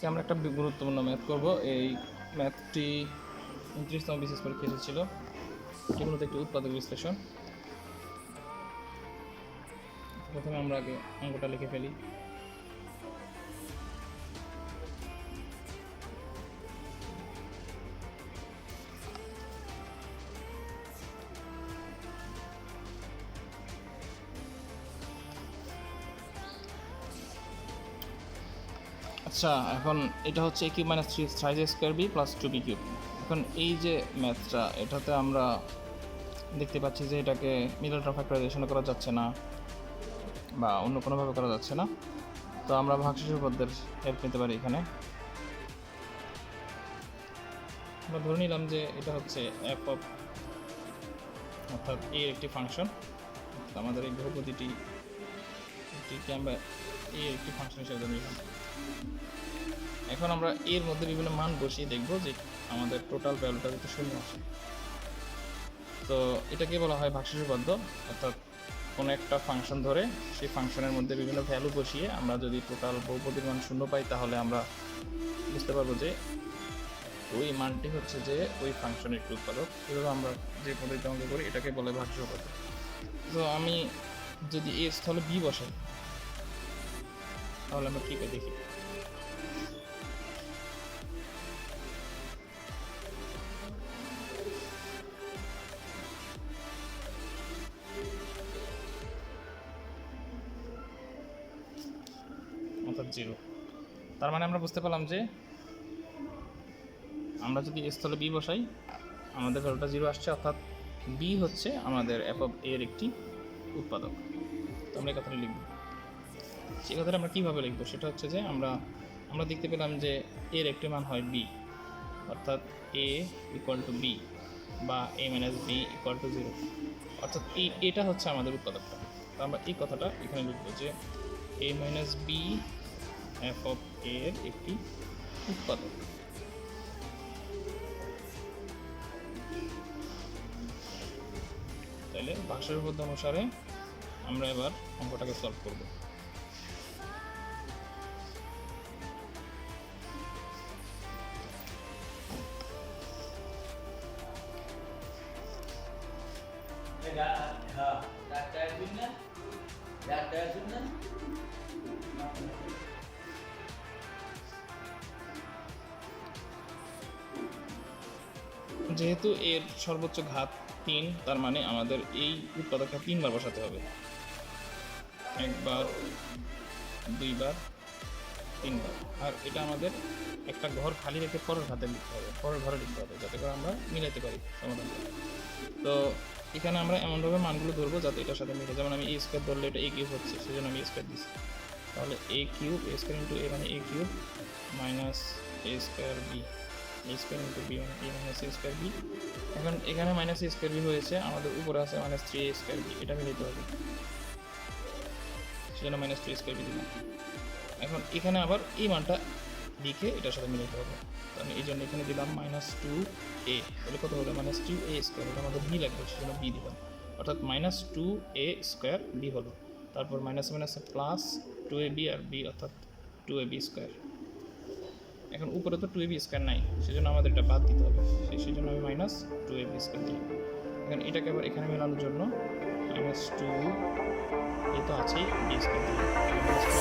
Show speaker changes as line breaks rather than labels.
আজকে আমরা একটা গুরুত্বপূর্ণ ম্যাথ করব। এই ম্যাথটি উনত্রিশতম বিশেষ পরীক্ষা এসেছিল। এগুলোতে একটি উৎপাদক বিশ্লেষণ। প্রথমে আমরা আগে অঙ্কটা লিখে ফেলি। আচ্ছা এখন এটা হচ্ছে A cube minus three size square B plus two B cube এখন এই যে ম্যাথটা, এটাতে আমরা দেখতে পাচ্ছি যে এটাকে মিডল টার্ম ফ্যাক্টরাইজেশন করা যাচ্ছে না বা অন্য কোনোভাবে করা যাচ্ছে না। তো আমরা ভাগশেষ উপপাদ্যের হেল্প নিতে পারি এখানে। আমরা ধরে নিলাম যে এটা হচ্ছে অ্যাপ অফ অর্থাৎ এর একটি ফাংশন আমাদের এই বহুপদীটি, এটিকে আমরা এর একটি ফাংশন হিসেবে নিলাম এখন আমরা এর মধ্যে বিভিন্ন মান বসিয়ে দেখব যে আমাদের টোটাল ভ্যালুটা যাতে শূন্য আসে তো এটাকে বলা হয় ভাগশেষ উপপাদ্য অর্থাৎ কোনো একটা ফাংশন ধরে সেই ফাংশনের মধ্যে বিভিন্ন ভ্যালু বসিয়ে আমরা যদি টোটাল বহুপদীর মান শূন্য পাই, তাহলে আমরা বুঝতে পারব যে ওই মানটি হচ্ছে যে ওই ফাংশনের একটি উৎপাদক। এভাবে আমরা যে পদ্ধতিতে অঙ্ক করি, এটাকে বলে ভাগশেষ উপপাদ্য তো আমি যদি এ স্থলে বি বসাই, তাহলে আমরা কী করে দেখি। অর্থাৎ জিরো। তার মানে আমরা বুঝতে পারলাম যে আমরা যদি স্থলে বি বসাই, আমাদের ভ্যালুটা জিরো আসছে, অর্থাৎ বি হচ্ছে আমাদের এফ অফ এর একটি উৎপাদক। তো আমরা এই কথাটা লিখব। সেই কথাটা আমরা কীভাবে লিখব? সেটা হচ্ছে যে আমরা আমরা দেখতে পেলাম যে এর একটি মান হয় বি অর্থাৎ এ ইকুয়াল টু বি বা A minus B equal to zero অর্থাৎ এই, এটা হচ্ছে আমাদের উৎপাদকটা। তো আমরা এই কথাটা এখানে লিখব যে A minus B F of A এর একটি উৎপাদক। তাহলে ভাষার উপপাদ্য অনুসারে আমরা এবার অঙ্কটাকে সলভ করব। যেহেতু এর সর্বোচ্চ ঘাত তিন, তার মানে আমাদের এই উৎপাদকটা তিনবার বসাতে হবে। একবার, দুইবার, তিনবার। আর এটা আমাদের একটা ঘর খালি রেখে পরের ঘাতে লিখতে হবে, পরের ঘরে লিখতে হবে, যাতে করে আমরা মিলাতে পারি সমাধান তো এখানে আমরা এমনভাবে মানগুলো ধরবো যাতে এটার সাথে মিলে যেমন আমি এ স্কোয়ার ধরলে এটা এ কিউব হচ্ছে, সেজন্য আমি এ স্কোয়ার দিচ্ছি। তাহলে A cube A square into A মানে A cube minus A square B A square into B মানে A minus A square B এখন এখানে মাইনাস এ স্কোয়ার বি হয়েছে, আমাদের উপরে আছে minus three A square B এটা মিলিতে হবে সেজন্য মাইনাস থ্রি স্কোয়ার বি দিলাম। এখন এখানে আবার এই মানটা লিখে এটার সাথে মিলাতে হবে। তো আমি এই জন্য এখানে দিলাম মাইনাস টু এ তাহলে কত হবে? মাইনাস টু এ স্কোয়ার এটা আমাদের বি লাগবে, সেজন্য বি দিলাম। অর্থাৎ minus two A square B হলো। তারপর minus minus plus two A B R B অর্থাৎ টু এ বি স্কোয়ার এখন উপরে তো টু এ বি স্কোয়ার নাই, সেজন্য আমাদের এটা বাদ দিতে হবে। সেই- জন্য আমি minus two A B square দিলাম। এখন এটাকে আবার এখানে মেলানোর জন্য মাইনাস টু এ তো আছেই বি স্কোয়ার দিলাম।